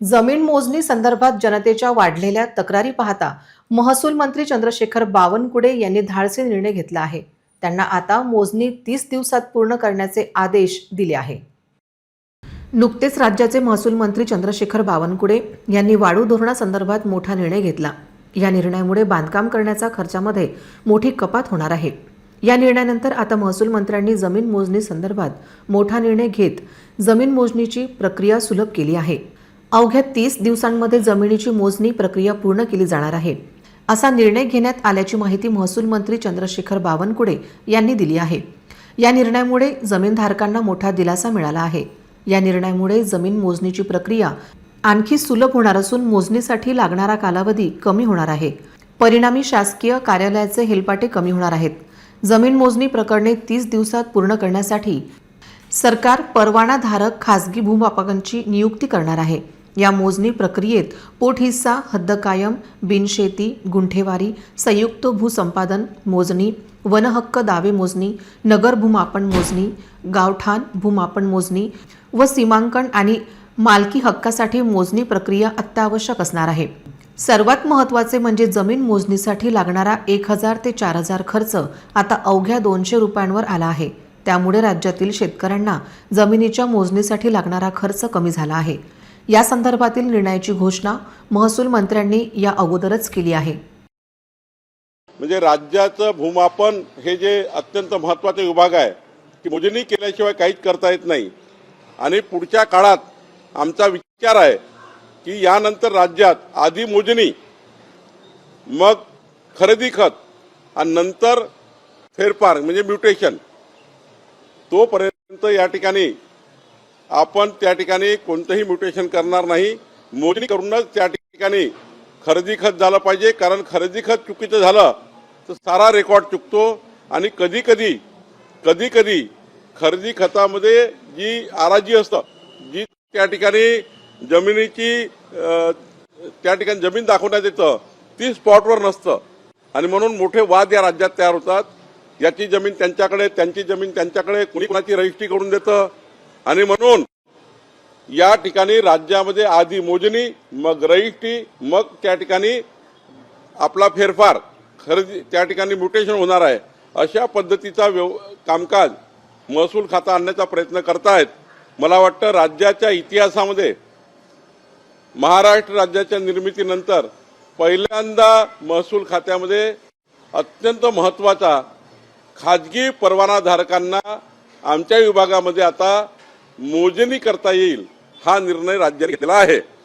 जमीन मोजणी संदर्भात जनतेच्या वाढलेल्या तक्रारी पाहता महसूल मंत्री चंद्रशेखर बावनकुळे यांनी धाडसी निर्णय घेतला आहे. त्यांना आता मोजणी तीस दिवसात पूर्ण करण्याचे आदेश दिले आहे. नुकतेच राज्याचे महसूल मंत्री चंद्रशेखर बावनकुळे यांनी वाढू धोरणासंदर्भात मोठा निर्णय घेतला. या निर्णयामुळे बांधकाम करण्याच्या खर्चामध्ये मोठी कपात होणार आहे. या निर्णयानंतर आता महसूल मंत्र्यांनी जमीन मोजणी संदर्भात मोठा निर्णय घेत जमीन मोजणीची प्रक्रिया सुलभ केली आहे. अवघ्या तीस दिवसांमध्ये जमिनीची मोजणी प्रक्रिया पूर्ण केली जाणार आहे. असा निर्णय घेण्यात आल्याची माहिती महसूल मंत्री चंद्रशेखर बावनकुळे यांनी दिली आहे. या निर्णयामुळे जमीनधारकांना मोठा दिलासा मिळाला आहे. या निर्णयामुळे जमीन मोजणीची प्रक्रिया आणखी सुलभ होणार असून मोजणीसाठी लागणारा कालावधी कमी होणार आहे. परिणामी शासकीय कार्यालयाचे हेलपाटे कमी होणार आहेत. जमीन मोजणी प्रकरणे तीस दिवसात पूर्ण करण्यासाठी सरकार परवानाधारक खासगी भूमापकांची नियुक्ती करणार आहे. या मोजणी प्रक्रियेत पोटहिस्सा हद्द कायम बिनशेती गुंठेवारी संयुक्त भूसंपादन मोजणी वनहक्क दावे मोजणी नगर भूमापन मोजणी गावठाण भूमापन मोजणी व सीमांकन आणि मालकी हक्कासाठी मोजणी प्रक्रिया अत्यावश्यक असणार आहे. सर्वात महत्त्वाचे म्हणजे जमीन मोजणीसाठी लागणारा एक हजार ते चार हजार खर्च आता अवघ्या दोनशे रुपयांवर आला आहे. त्यामुळे राज्यातील शेतकऱ्यांना जमिनीच्या मोजणीसाठी लागणारा खर्च कमी झाला आहे. या संदर्भातील निर्णयाची घोषणा महसूल मंत्र्यांनी या अगोदरच केली आहे. म्हणजे राज्याचं भूमापन हे जे अत्यंत महत्त्वाचे विभाग आहे की मोजणी केल्याशिवाय काहीच करता येत नाही. आणि पुढच्या काळात आमचा विचार आहे की यानंतर राज्यात आधी मोजणी मग खरेदी खत आणि नंतर फेरफार म्हणजे म्युटेशन तोपर्यंत या ठिकाणी आपण त्या ठिकाणी कोणतंही म्युटेशन करणार नाही. मोजणी करूनच त्या ठिकाणी खरेदी खत झालं पाहिजे कारण खरेदी खत चुकीचं झालं तर सारा रेकॉर्ड चुकतो. आणि कधी कधी कधी कधी खरेदी खतामध्ये जी आराजी असतं जी त्या ठिकाणी जमिनीची त्या ठिकाणी जमीन दाखवण्यात येतं ती स्पॉटवर नसतं. आणि म्हणून मोठे वाद या राज्यात तयार होतात. याची जमीन त्यांच्याकडे त्यांची जमीन त्यांच्याकडे कुणी कुणाची रजिस्ट्री करून देतं आणि म्हणून या ठिकाणी राज्यामध्ये आधी मोजणी मग रईष्टी मग त्या ठिकाणी आपला फेरफार. खरेदी त्या ठिकाणी म्युटेशन होणार आहे. अशा पद्धतीचा व्यव कामकाज महसूल खाता आणण्याचा प्रयत्न करतायत. मला वाटतं राज्याच्या इतिहासामध्ये महाराष्ट्र राज्याच्या निर्मितीनंतर पहिल्यांदा महसूल खात्यामध्ये अत्यंत महत्त्वाचा खाजगी परवानाधारकांना आमच्या विभागामध्ये आता मोजणी करता येईल हा निर्णय राज्याने घेतला आहे.